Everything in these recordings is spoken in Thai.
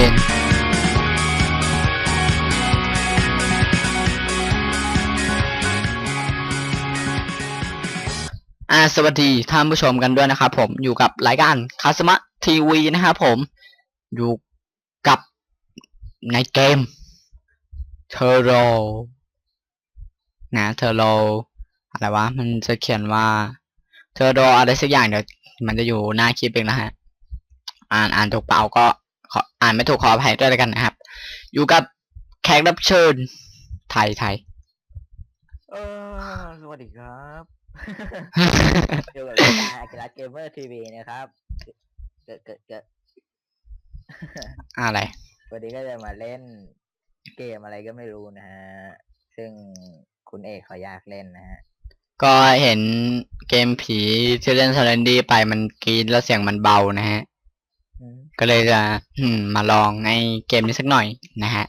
ย็นอ่าสวัสดีท่านผู้ชมกันด้วยนะครับผมอยู่กับรายการคาสมะทีวีนะครับผมอยู่กับในเกมเทอร์โรนะเทอร์โรอะไรวะ มันจะเขียนว่าเทอร์โรอะไรสักอย่างเดี๋ยวมันจะอยู่หน้าคลิปเองนะฮะ อ่านอ่านถูกเปล่าก็ ขออ่านไม่ถูกขออภัยด้วยแล้วกันนะครับ อยู่กับแขกรับเชิญไทยไทยเออสวัสดีครับอยู่กับรายการอากิระเกมเมอร์ทีวีนะครับ เกิดเกิดเกิดอะไร วันนี้ก็จะมาเล่นเกมอะไรก็ไม่รู้นะฮะ ซึ่งคุณเอกเขาอยากเล่นนะฮะ ก็เห็นเกมผีที่เล่น s ซ r รนดี้ไปมันกรีดแล้วเสียงมันเบานะฮะอืม ก็เลยจะอืมมาลองในเกมนี้สักหน่อยนะฮะ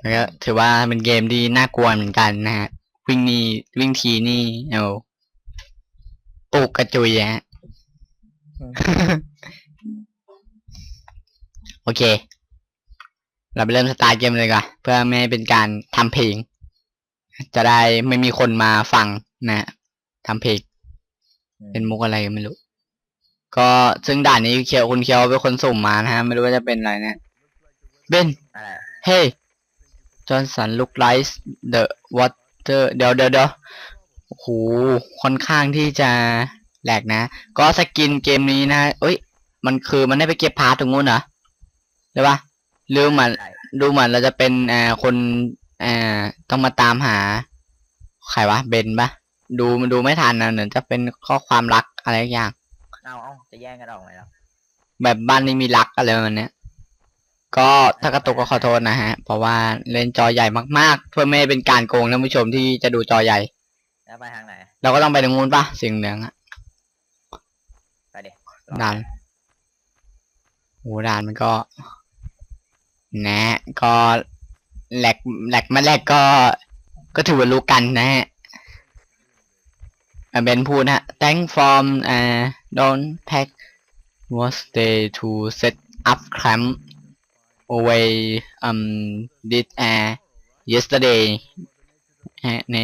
แล้วก็ถือว่าเป็นเกมที่น่ากลัวเหมือนกันนะฮะ วิ่งนี่วิ่งทีนี่เอาปลูกกระจุยฮะอืมโอเค เราไปเริ่มสตาร์ทเกมเลยดีกว่อนเพื่อไม่ให้เป็นการทำเพลง จะได้ไม่มีคนมาฟังนะทำเพลงเป็นมุกอะไรก็ไม่รู้ ก็ซึ่งด่านนี้เคียวคุณเคียวเป็นคนสุ่มมานะฮะ ไม่รู้ว่าจะเป็นอะไรนะเบนอะไรเฮ้ยจอห์นสันลุกไลส์เดอะวอเตอร์เดี๋ยวเดี๋ยวเดี๋ยวโอ้โหค่อนข้างที่จะแหลกนะ ก็สกินเกมนี้นะเอ้ย มันคือมันได้ไปเก็บพาร์ทตรงนู้นเหรอหรือปะหรือมันใช่ดูเหมือนเราจะเป็นเอ่อคนเอ่อต้องมาตามหาใครวะเบนปะดูมันดูไม่ทันนะเหมือนจะเป็นข้อความรักอะไรสักอย่าง เอาเอาจะแย่งกันออกไหมล่ะแบบบ้านนี้มีรักอะไรประมาณเนี้ย ก็ถ้ากระตุกก็ขอโทษนะฮะ เพราะว่าเล่นจอใหญ่มากๆ เพื่อไม่ให้เป็นการโกงท่านผู้ชมที่จะดูจอใหญ่ แล้วไปทางไหนเราก็ต้องไปตรงนู้นปะสีเหลืองอะไปดิด่านโหด่านมันก็แนะก็แหลกแหลกไม่แหลกก็ ก็ถือว่ารู้กันนะฮะอะ เบนพูดนะฮะ thank from uh don't pack was day to set up camp away um did uh yesterday ฮะใน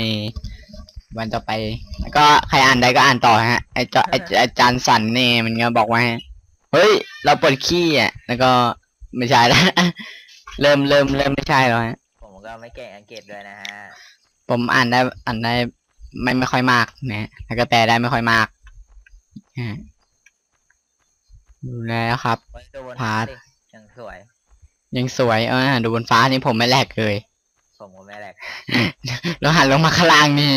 วันต่อไป แล้วก็ใครอ่านได้ก็อ่านต่อฮะ ไอจอไออาจารย์สันเนี่ยมันก็บอกว่า เฮ้ย เราปวดขี้อะ แล้วก็ไม่ใช่แล้ว เริ่มเริ่มเริ่มไม่ใช่แล้วฮะ ผมก็ไม่เก่งอังกฤษด้วยนะฮะ ผมอ่านได้อ่านได้ ไม่ไม่ค่อยมากนะแล้วก็แปลได้ไม่ค่อยมากฮะดูแล้วครับไว้ดูบนพาร์ท ดิยังสวย ยังสวยเออดูบนฟ้านี่ผมไม่แหลกเลย ผมก็ไม่แหลกแล้วหันลงมาข้างล่างนี่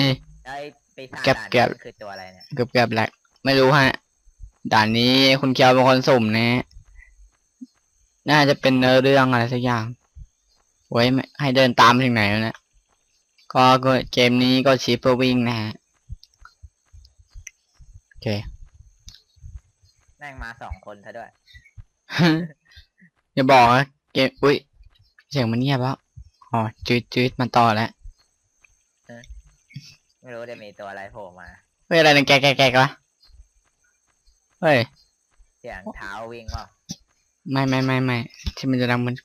ไอ้ปีศาจเก็บด่านเก็บ นี้มันคือตัวอะไรเนี่ย เกือบเกือบแหลกไม่รู้ฮะ ด่านนี้คุณเคียวเป็นคนสุ่มนะน่าจะเป็นเนื้อเรื่องอะไรสักอย่างไว้ไม่ให้เดินตามถึงไหนแล้วเนะ ก็ก็เกมนี้ก็ชิปเปอร์วิ่งนะฮะ โอเค แม่งมาสองคนซะด้วย อย่าบอกนะเกม อุ้ย เสียงมันเงียบแล้ว อ๋อจืดจืดมันต่อแล้ว ไม่รู้จะมีตัวอะไรโผล่มา เฮ้ย อะไรนั่นแกแกแกวะ เฮ้ย เสียงเท้าวิ่งเปล่าไม่ไม่ไม่ไม่ที่มันจะดังมัน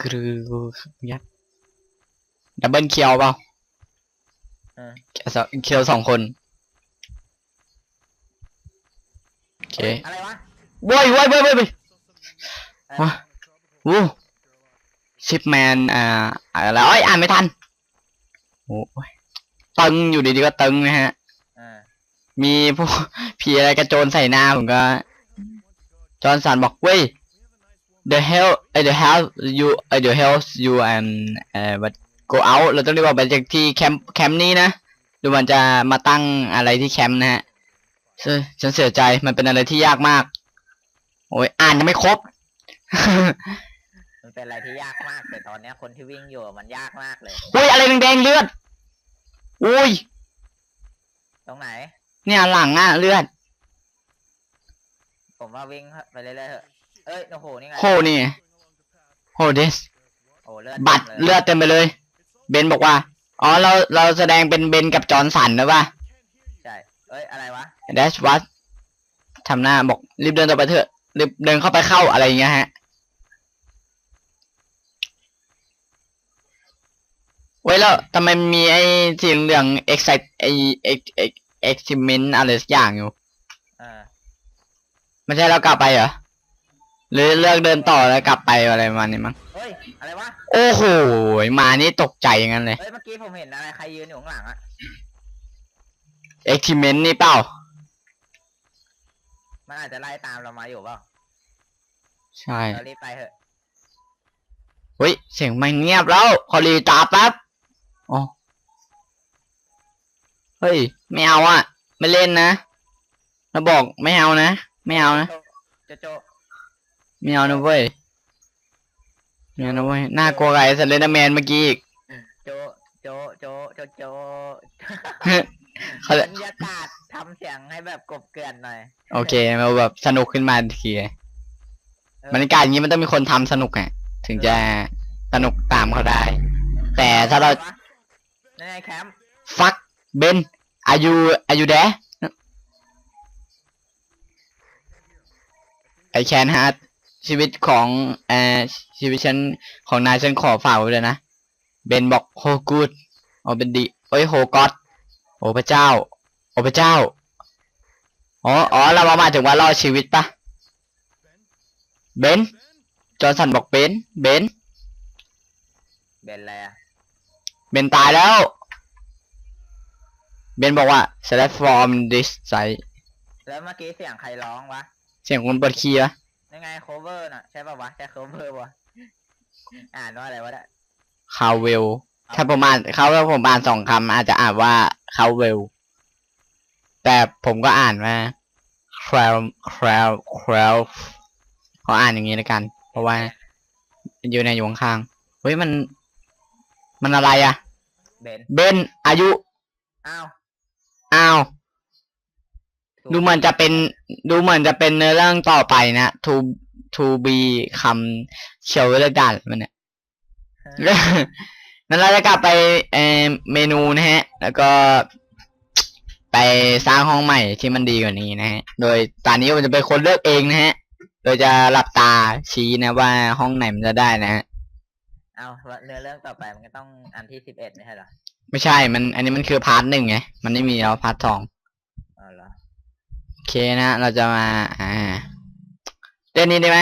กรือยัดดับเบิลเคียวเปล่าเออเคียวสองเคียวสองคนโอเคฮ้ยอะไรวะโว้ยโว้ยโว้ยโว้ยโว้ยอะไรว้าวู้ชิปแมนอ่าอะไรเอ้ยอ่านไม่ทันโอ้ยตึงอยู่ดีๆก็ตึงนะฮะ อ่ามีพวกผีอะไรกระโจนใส่หน้าผมก็จอห์นสันบอกเว้ย the hell เอ้ย the hell you เอ้ย the hell you and เอ่อ but go out เราต้องเรียกว่าไปจากที่แคมป์แคมป์นี้นะดูมันจะมาตั้งอะไรที่แคมป์นะฮะเฮ้ยฉันเสียใจมันเป็นอะไรที่ยากมาก โอ้ยอ่านยังไม่ครบ มันเป็นอะไรที่ยากมาก แต่ตอนเนี้ยคนที่วิ่งอยู่มันยากมากเลย อุ้ยอะไรแดงๆเลือดอุ้ย ตรงไหน เนี่ยหลังอะเลือด ผมว่าวิ่งไปเรื่อยๆเถอะเอ้ยโอ้โหนี่ไงโหนี่โหเดสโอ้เลือดบัตรต็มเลือดเต็มไปเลย เบนบอกว่า อ๋อ เรา เราแสดงเป็นเบนกับจอร์นสันหรือเปล่าใช่ เอ้ย อะไรวะ แดชวัตทำหน้าบอก รีบเดินต่อไปเถอะ รีบเดินเข้าไปเข้าอะไรอย่างเงี้ยฮะ เว้ยแล้วทำไมมีไอ้สีเหลืองเอ็กไซต์ไอ้เอ็กเอ็กเอ็กซิเมนต์อะไรสักอย่างอยู่อ่าไม่ใช่เรากลับไปเหรอ หรือเลือกเดินต่อแล้วกลับไปอะไรประมาณนี้มั้ง เฮ้ย อะไรวะ โอ้โหมานี่ตกใจอย่างนั้นเลยเฮ้ย เมื่อกี้ผมเห็นอะไร ใครยืนอยู่ข้างหลังอะ excitement นี่เปล่ามันอาจจะไล่ตามเรามาอยู่เปล่าใช่เรารีบไปเถอะ เฮ้ยเสียงมันเงียบแล้วขอรีตาแป๊บอ๋อเฮ้ยไม่เอาอะ ไม่เล่นนะเราบอกไม่เอานะ ไม่เอานะ โจโจ ไม่เอานะเว้ยไม่ เอานะเว้ยน่ากลัวไอ้สเลนเดอร์แมนเมื่อกี้อีก โจโจโจโจโจเขาบจะรรยากาศทำเสียงให้แบบกบเกลื่อนหน่อยโอเคมาแบบสนุกขึ้นมาทีเออบรรยากาศอย่างนี้มันต้องมีคนทำสนุกอะ ถึงจะสนุกตามเขาได้ แต่ถ้าเราในนไงแคมป์ ฟักเบนอายุอายุแดไอแคนฮาร์ด ชีวิตของเอ่อชีวิตฉันของนายฉันขอฝากไว้เลยนะเบนบอกโฮกูดโอเป็นดีเอ้ยโฮก็อดโอ้พระเจ้า โอ้พระเจ้าอ๋ออ๋อเรามาหมายถึงว่ารอดชีวิตปะเบนจอร์นสันบอกเบนเบนเบนอะไรอะเบนตายแล้ว เบนบอกว่า select from this site แล้วเมื่อกี้เสียงใครร้องวะ เสียงคนเปิดคีย์ปะ ยังไง cover น่ะ ใช่ป่าวะ ใช่ cover ปะอ่านว่าอะไรวะเนี่ยคาเวลถ้าผมอ่านเขาถ้าผมอ่านสองคำอาจจะอ่านว่าคาเวลแต่ผมก็อ่านว่า c r a l c r a l c r a l เขาอ่านอย่างนี้แล้วกัน เพราะว่า อยู่ในอยู่ข้างๆเฮ้ยมัน มันอะไรอะเบนเบนอายุอ้าวอ้าว ดูเหมือนจะเป็น ดูเหมือนจะเป็นเนื้อเรื่องต่อไปนะ to to be คำเชียวเลือกด่านมันเนี่ยนั้นเราจะกลับไปเออเมนูนะฮะ แล้วก็ ไปสร้างห้องใหม่ที่มันดีกว่านี้นะฮะ โดยตอนนี้ผมจะเป็นคนเลือกเองนะฮะ โดยจะหลับตาชี้นะว่าห้องไหนมันจะได้นะฮะ เอาแล้วเนื้อเรื่องต่อไปมันก็ต้องอันที่สิบเอ็ดไม่ใช่เหรอ ไม่ใช่ มัน อันนี้มันคือพาร์ทหนึ่งไง มันไม่มีแล้วพาร์ทสองอ๋อเหรอโอ เคนะเราจะมา อ่าเล่นนี้ได้ไหม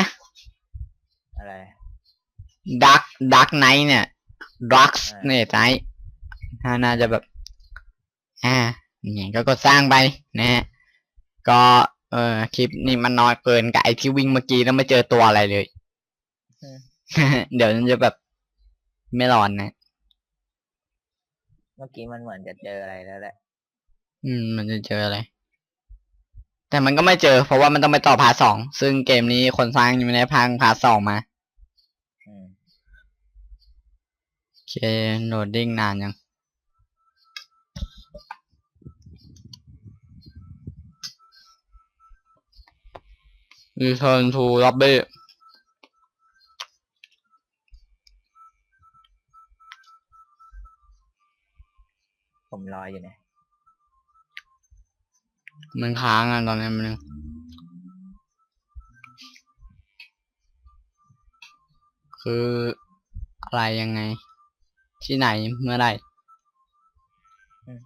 อะไร ดักดักไนท์เนี่ยดักอ่าเนี่ยไนท์น่าจะแบบ อ่าเนี่ยก็กดสร้างไปนะฮะก็เออคลิปนี้มันน้อยเกินกับไอที่วิ่งเมื่อกี้แล้วไม่เจอตัวอะไรเลยอืมเดี๋ยวมันจะแบบไม่ร้อนนะ เมื่อกี้มันเหมือนจะเจออะไรแล้วแหละ อืม มันจะเจออะไร แต่มันก็ไม่เจอ เพราะว่ามันต้องไปต่อพาร์ทสอง ซึ่งเกมนี้คนสร้างยังไม่ได้พังพาร์ทสองมาโอเคโหลดดิ้งนานยัง Return to lobby ผมรออยู่เนี่ย มันค้างอะตอนนี้มันงคืออะไรยังไง ที่ไหนเมื่อไหร่อืม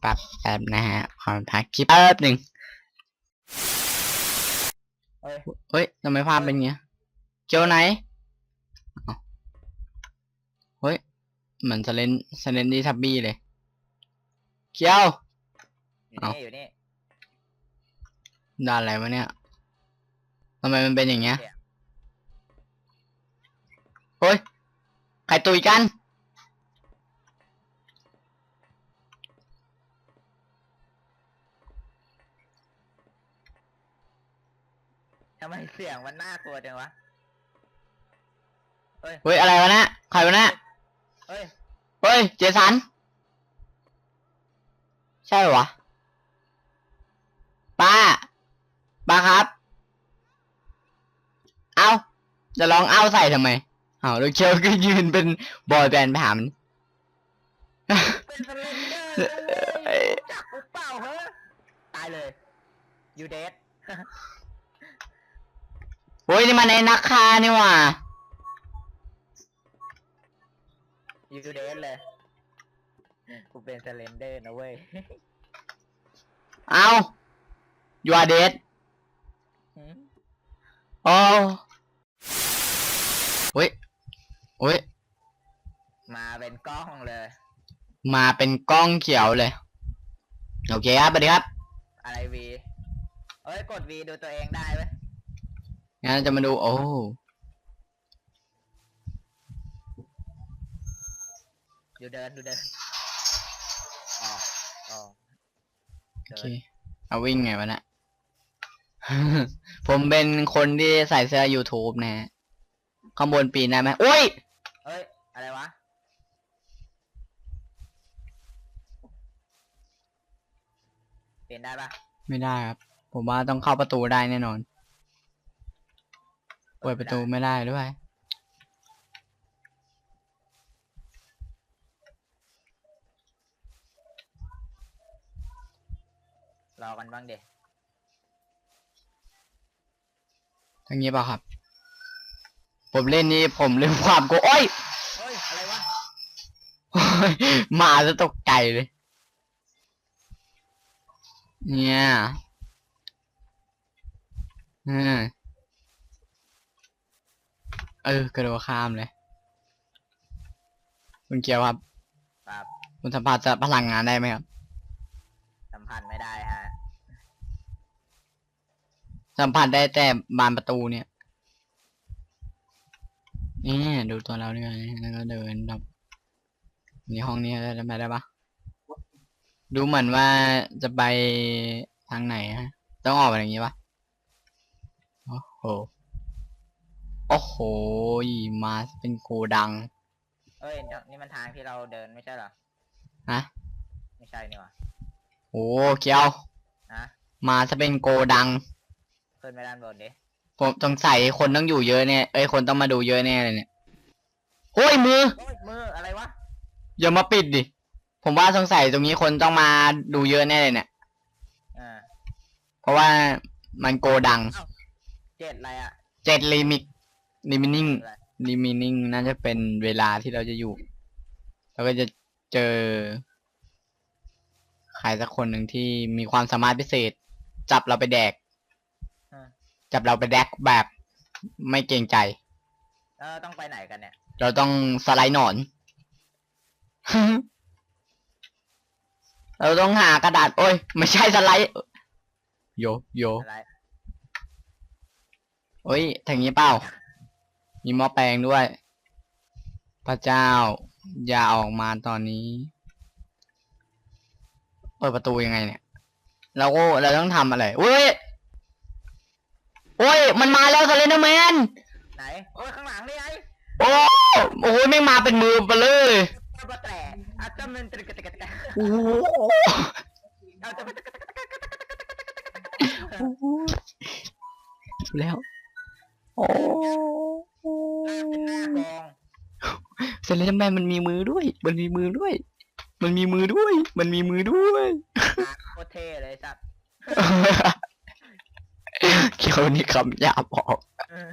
แป๊บแป๊บนะฮะขอพักคลิปแป๊บหนึ่งเอ้ยเฮ้ยทำไมภาพเป็นอย่างเงี้ยเกียวไหนอ้าวเฮ้ยเหมือนสเลนสเลนดี้ทับบี้เลยเกียว อยู่เอ้านี่อยู่นี่ด่านอะไรวะเนี่ยทำไมมันเป็นอย่างเงี้ยเสียงเฮ้ยใครตุยกัน ทำไมเสียงมันน่ากลัวจังวะ เฮ้ย เฮ้ย อะไรวะเนะใครวะเนะเฮ้ย เฮ้ย เจสัน ใช่เหรอวะ ป้า ป้าครับ เอาจะร้องเอาใส่ทำไมเอาแล้วเคียวก็ยืนเป็นบอยแบนด์ไปหามันเป็นสเลนเดอร์นะเลยรู้จักกูเปล่าเฮ้ตายเลย you dead โอ้ยนี่มันไอ้นักฆ่านี่หว่ายูเดนเลย กูเป็นสเลนเดอร์นะเว้ย เอา you are dead หืมโอ้เฮ้ยเฮ้ย มาเป็นกล้องเลย มาเป็นกล้องเขียวเลย โอเคครับสวัสดีครับ อะไรวีเอ้ย กดวีดูตัวเองได้ไหมงั้นจะมาดู โอ้ดูเดินดูเดินอ๋ออ๋อโอเค เอาวิ่งไงวะเนะ ผมเป็นคนที่ใส่เสื้อ YouTube นะฮะข้างบนปีนได้ไหมโอ้ย เอ้ย อะไรวะ เปลี่ยนได้ปะไม่ได้ครับ ผมว่าต้องเข้าประตูได้แน่นอน เปิดประตูไม่ได้ด้วย รอกันบ้างเด็ ทั้งนี้เปล่าครับ ผมเล่นนี่ผมเล่นความโกโอ้ยเฮ้ยอะไรวะโอ้ยหมาจะตกใจเลย เนี่ยอืมเออกระโดดข้ามเลย คุณเกียวครับ ครับ คุณสัมผัสจะพลังงานได้ไหมครับ สัมพันธ์ไม่ได้ฮะ สัมผัสได้แต่บานประตูเนี่ยนี่ดูตัวเราด้วยแล้วก็เดินแบบนี่ห้องนี้ได้ไหมได้ปะดูเหมือนว่าจะไปทางไหนฮะ ต้องออกไปอย่างนี้ปะโอ้โห โอ้โห มาเป็นโกดัง เอ้ย นี่มันทางที่เราเดินไม่ใช่เหรอ ฮะ ไม่ใช่นี่หว่าโอ้เกียว ฮะ มาจะเป็นโกดัง ขึ้นไปด้านบนดิผมสงสัยคนต้องอยู่เยอะเนี่ยเอ้ยคนต้องมาดูเยอะแน่เลยเนี่ยโอ้ยมือ โอ้ยมืออะไรวะอย่ามาปิดดิ ผมว่าสงสัยตรงนี้คนต้องมาดูเยอะแน่เลยเนี่ย อ่าเพราะว่ามันโกดังเจ็ดอะไรอะเจ็ดลิมิตลิมินิ่งอะไรลิมินิ่งน่าจะเป็นเวลาที่เราจะอยู่แล้วก็จะเจอ ใครสักคนหนึ่งที่มีความสามารถพิเศษ จับเราไปแดกอ่า จับเราไปแดกแบบไม่เกรงใจ เออต้องไปไหนกันเนี่ย เราต้องสไลด์หนอน เราต้องหากระดาษ โอ้ย ไม่ใช่สไลด์ โย โย อะไรโอ้ยทางนี้เปล่า มีหม้อแปลงด้วย พระเจ้า อย่าออกมาตอนนี้ เปิดประตูยังไงเนี่ย เราก็เราต้องทำอะไรเว้ย โอ้ย มันมาแล้วสเลนเดอร์แมนไหนโอ้ยข้างหลังนี่ไงโอ้โอ้ยไม่งมาเป็นมือไปเลยเอาปะแต่อาจจะเป็นตะกะตะกะตะกะโอ้โหเอาจะเป็นตะกะตะกะตะกะแล้วโอ้หน้าเป็นหน้ากองเซเลนแมนมันมีมือด้วย มันมีมือด้วย มันมีมือด้วย มันมีมือด้วยหาโคตรเท่เลยสัตว์ เกี่ยวนี่คำหยาบออกเออ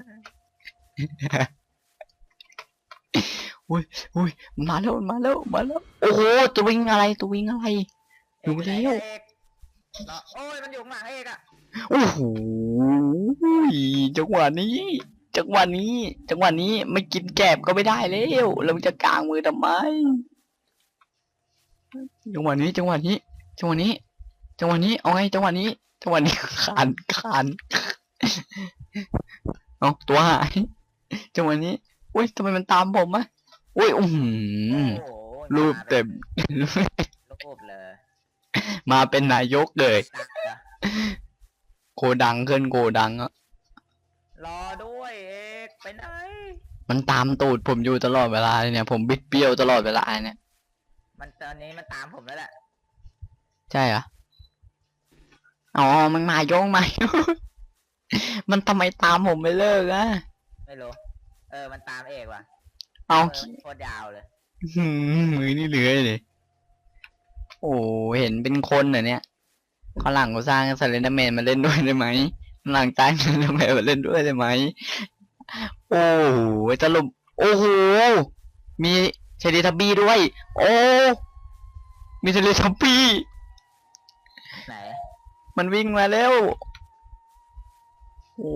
อุ้ยมาแล้วมาแล้วมาแล้วโอ้โหตัววิ่งอะไรตัววิ่งอะไรรู้แล้วเอกเนาะโอ้ยมันอยู่ข้างหลังเอกอะโอ้โหจังหวะนี้ จังหวะนี้ จังหวะนี้ไม่กินแกบก็ไม่ได้แล้วเราจะกางมือทำไมจังหวะนี้จังหวะนี้จังหวะนี้จังหวะนี้เอาไงจังหวะนี้ จังหวะนี้ขานขานเอาตัวหายจังหวะนี้อุ้ยทำไมมันตามผมอะอุ้ยอือหือโอ้โหรูปเต็ม รูปเลยมาเป็นนายกเลยตักเหรอโกดังขึ้นโกดังอะรอด้วยเอกไปไหนมันตามตูดผมอยู่ตลอดเวลาเลยเนี่ย ผมบิดเบี้ยวตลอดเวลาเนี่ย มันตอนนี้มันตามผมแล้วแหละ ใช่เหรอ อ๋อมันมาโยงมามันทำไมตามผมไม่เลิกอะไม่รู้ เออ มันตามเอกว่ะเอาเออโคตรยาวเลย หืมมือนี่เลื้อยเลย โอ้เห็นเป็นคนเหรอเนี่ยข้างหลังก็สร้างสเลนเดอร์แมนมาเล่นด้วยได้ไหมข้างหลังจ้างสเลนเดอร์แมนมาเล่นด้วยได้ไหมโอ้โหสรุปโอ้โหมีเทเลทับบี้ด้วย โอ้ มีเทเลทับบี้ไหน มันวิ่งมาแล้ว โอ้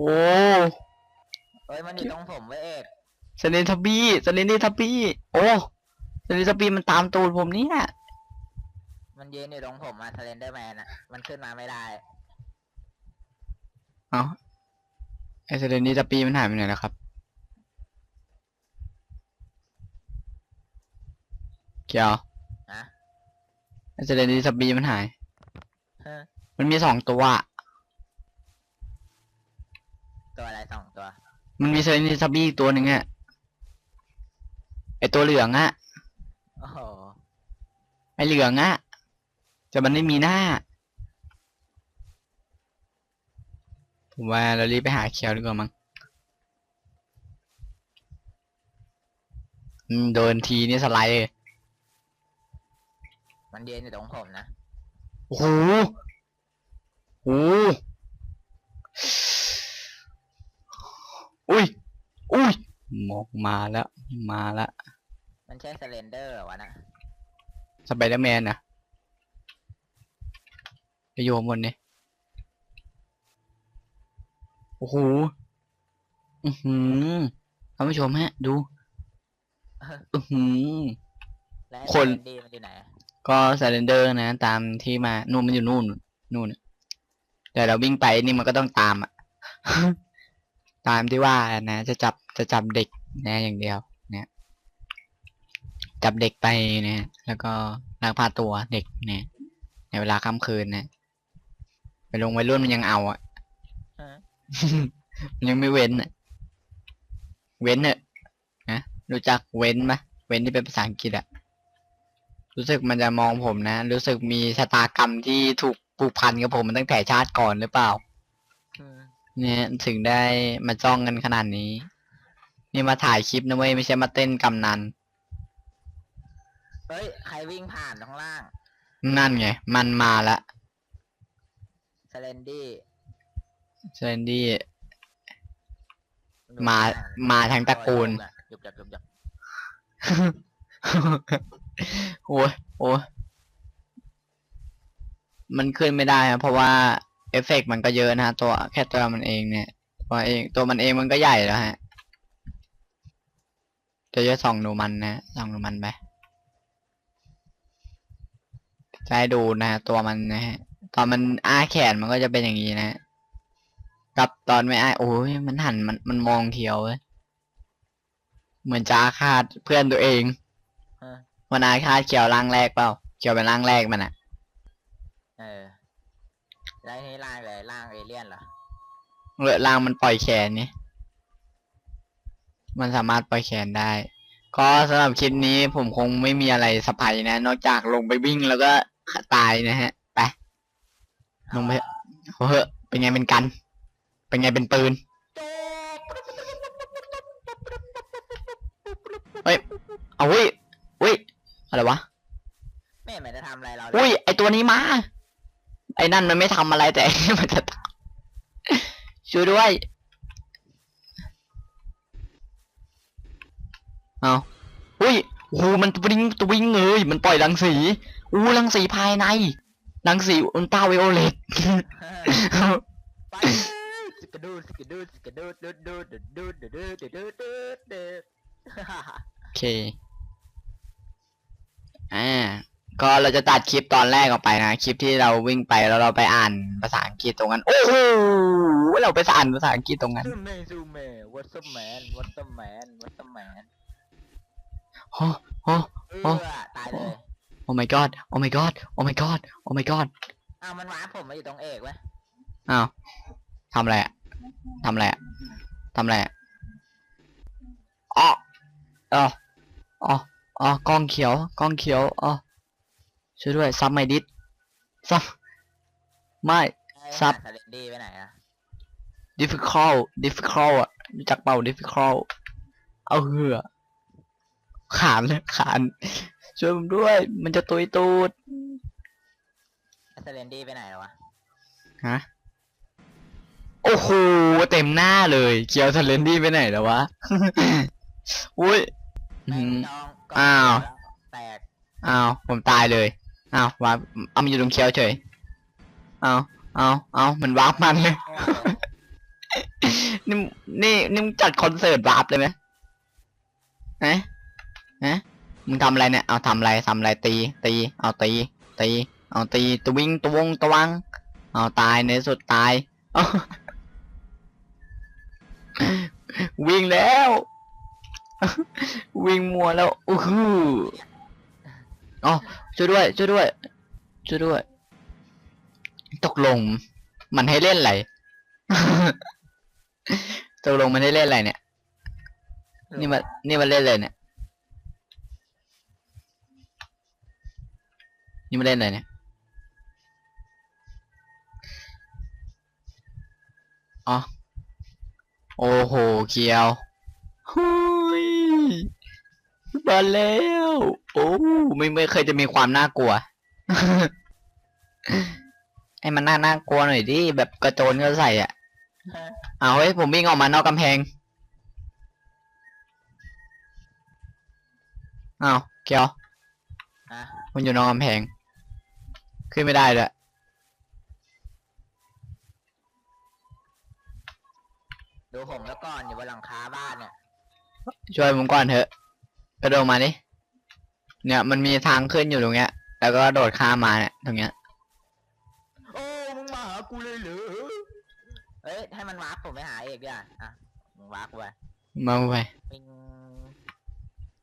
เอ้ยมันอยู่ตรงผมไว้ยเอกเซเลนทับบี้เซเลนทับบี้ โอ้เซเลนทับบี้มันตามตูดผมเนี่ยมันยืนอยู่ตรงผมอะทเลนเดอร์แมนอะมันขึ้นมาไม่ได้ เอาไอเซเลนทับบี้มันหายไปไหนแล้วครับเกียวนะไอเซเลนทับบี้มันหายเฮ้อ มันมีสองตัว ตัวอะไรสองตัว มันมีเซเลนทับบี้ตัวหนึ่งอะไอตัวเหลืองอะโอ้โหไอเหลืองอะแต่มันไม่มีหน้า ผมว่าเรารีบไปหาเคียวดีกว่ามั้งอืมโดนทีนี่สไลด์เลยมันยืนอยู่ตรงผมนะ โอ้โหโอ้โหอุ้ย อุ้ยมองมาแล้วมาแล้วมันใช่สเลนเดอร์เหรอวะนะสไปเดอร์แมนนะไปโยมบนนี่โอ้โหอือหือท่านผู้ชมฮะ ดู อือหือ และคนเซเลนดี้มันอยู่ไหน ก็ซ l เลนเดอร์นะ ตามที่มา นู่นมันอยู่นู่น นู่นน่ะ แต่เราวิ่งไปนี่มันก็ต้องตามอะตามที่ว่านะ จะจับจะจับเด็กนะ อย่างเดียว เนี่ย จับเด็กไปนะแล้วก็ลักพาตัวเด็กเนี่ย ในเวลาค่ำคืนนะไปลงวัยรุ่นมันยังเอาอะฮะมันยังไม่เว้นอะเว้นเนอะนะรู้จักเว้นไหมเว้นที่เป็นภาษาอังกฤษอะรู้สึกมันจะมองผมนะ รู้สึกมีชะตากรรมที่ถูก ผูกพันกับผมมันตั้งแต่ชาติก่อนหรือเปล่า อืมเนี่ยถึงได้มาจ้องกันขนาดนี้ นี่มาถ่ายคลิปนะเว้ยไม่ใช่มาเต้นกำนัน เฮ้ย ใครวิ่งผ่านข้างล่างนั่นไง มันมาละสเลนดี้เซนดี้อยู่มาข้งล่งมาทั้งตระกูล หยุบหยับหยุบหยับโอ้ยโอ้ย มันขึ้นไม่ได้ครับเพราะว่าเอฟเฟกต์มันก็เยอะนะฮะตัวแค่ตัวมันเองเนี่ยตัวเองตัวมันเองมันก็ใหญ่แล้วฮะจะจะส่องดูมันนะส่องดูมันไปจะให้ดูนะฮะตัวมันนะฮะตอนมันอ้าแขนมันก็จะเป็นอย่างนี้นะฮะกับตอนไม่อ้าโอ้ยมันหันมันมันมองเขียวเว้ยเหมือนจะอาฆาตเพื่อนตัวเองเออมันอาฆาตเขียวร่างแรกเปล่าเขียวเป็นร่างแรกมันอะ เออ แล้วนี่ล่างเลยล่างเอเลี่ยนเหรอเลือร่างมันปล่อยแขนนี่ มันสามารถปล่อยแขนได้ ก็สำหรับคลิปนี้ผมคงไม่มีอะไรสบายนะ นอกจากลงไปวิ่งแล้วก็ตายนะฮะ ไป ลงไปเถอะเฮ้ยเป็นไงเป็นกัน เป็นไงเป็นปืน เฮ้ย เอาเว้ยเว้ย อะไรวะไม่เห็นมันจะทำอะไรเราเลย อุ้ย ไอตัวนี้มา ไอ้นั่นมันไม่ทำอะไรแต่ไอ้นี่มันจะทำช่วยด้วย เอาอุ้ยโอ้โหมันตัววิ่งตัววิ่งเลยมันปล่อยรังสีอู้รังสีภายในรังสีอุลตราไวโอเลตไปสกดูสกดูสกดูดูดูดูดูดูดูดูดูดูดูโอเคอ่า ก็เราจะตัดคลิปตอนแรกออกไปนะคลิปที่เราวิ่งไปแล้วเราไปอ่านภาษาอังกฤษตรงนั้น โอ้โหเราไปอ่านภาษาอังกฤษตรงนั้นซูเมซูเม what's up man what's up man what's up man โอ้โอ้เอโอ้อตายเลยโอ้ my god โอ้ my god โอ้ my god โอ้ my god อ้าวมันว้าร์ปผมมาอยู่ตรงเอกเว้ยอ้าวทำอะไรอะทำอะไรอะทำอะไรอะอ๋ออ๋ออ๋ออ๋อกล้องเขียวกล้องเขียวอ๋อ ช่วยด้วยซับไม่ดิสซับไม่ไอ้ซับหาสเลนดี้ไปไหนอะ difficult difficult อะรู้จักเปล่า difficult เอาเหือขานเลยขานช่วยผมด้วย มันจะตุยตูดไอ้สเลนดี้ไปไหนแล้ววะฮะโอ้โหเต็มหน้าเลยเกียวทะเลนดี้ไปไหนแล้ววะอุ้ยแม่งอืมจองกก็อ้าวแตกอ้าว ผมตายเลย อ้าววาร์ปเอามันอยู่ตรงเคียวเฉยอ้าวอ้าวอ้าวมันวาร์ปมันเลยนี่นี่นี่มึงจัดคอนเสิร์ตวาร์ปเลยไหมฮะฮะมึงทำอะไรเนี่ย เอาทำอะไรทำอะไรตี ตี เอาตี ตี เอาตีตวิ่งตวงตวัง เอาตายในสุดตาย วิ่งแล้ว วิ่งมัวแล้วอู้หู อ๋อช่วยด้วยช่วยด้วยช่วยด้วย ตกลง มันให้เล่นอะไร ตกลงมันให้เล่นอะไรเนี่ย นี่มันนี่มันเล่นเลยเนี่ย นี่มันเล่นอะไรเนี่ยอ๋อโอ้โหเคียวเฮ้ย มาแล้ว โอ้ไม่ไม่เคยจะมีความน่ากลัว ให้มันน่าน่ากลัวหน่อยดิแบบกระโจนก็ใส่อะ เอาเฮ้ยผมวิ่งออกมานอกกำแพงอ้าวเกียวอะมันอยู่นอกกำแพง ขึ้นไม่ได้เลยดูผมแล้วก่อนอยู่บนหลังคาบ้านเนี่ย ช่วยผมก่อนเถอะ กระโดดมาดิเนี่ยมันมีทางขึ้นอยู่ตรงเนี้ย แล้วก็โดดข้ามมาเนี่ยตรงเนี้ยโอ้มึงมาหากูเลยเหรอเอ้ยให้มันวาร์ปผมไปหาเอกด้วยอะมึงวาร์ปกูไปมาไปปิง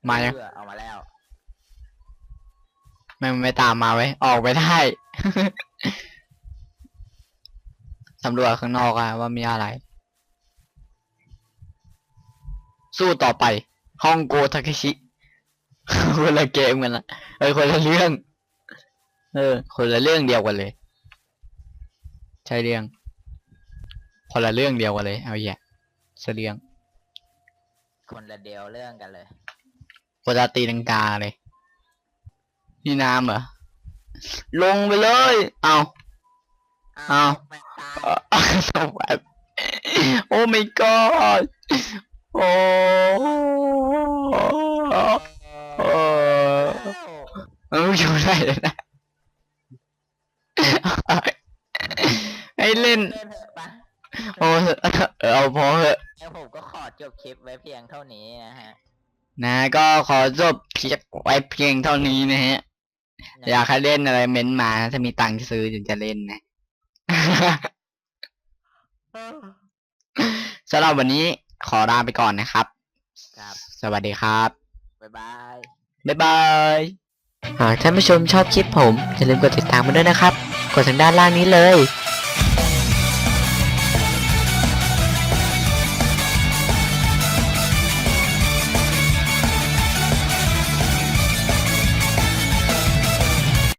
มายังเออเอามาแล้ว ไม่ไม่ตามมาไว้ยออกไปได้ สำรวจข้างนอกอะว่ามีอะไร สู้ต่อไปฮ่องโกทาเคชิ คนละเกมกันละเออคนละเรื่อง เออ คนละเรื่องเดียวกันเลย ใช่เรื่อง คนละเรื่องเดียวกันเลย เอาอย่าเสเรื่องคนละเดียวเรื่องกันเลยคนละตีลังกาเลย นี่น้ำเหรอ ลงไปเลย เอาอ้าวไม่ตายเอ่อสวัสดีโอ้ my god โอ้โอ้ เอออยู่ได้เลยนะให้เล่นเล่นเถอะปะโอ้เออเอาพอเหอะ แล้วผมก็ขอจบคลิปไว้เพียงเท่านี้นะฮะนะก็ขอจบเพียงไว้เพียงเท่านี้นะฮะ อยากให้เล่นอะไรเม้นต์มาถ้ามีตังค์ซื้อถึงจะเล่นนะ สำหรับวันนี้ขอลาไปก่อนนะครับ ครับ สวัสดีครับ บ๊ายบาย บ๊ายบาย หากท่านผู้ชมชอบคลิปผม อย่าลืมกดติดตามมาด้วยนะครับ กดทางด้านล่างนี้เลย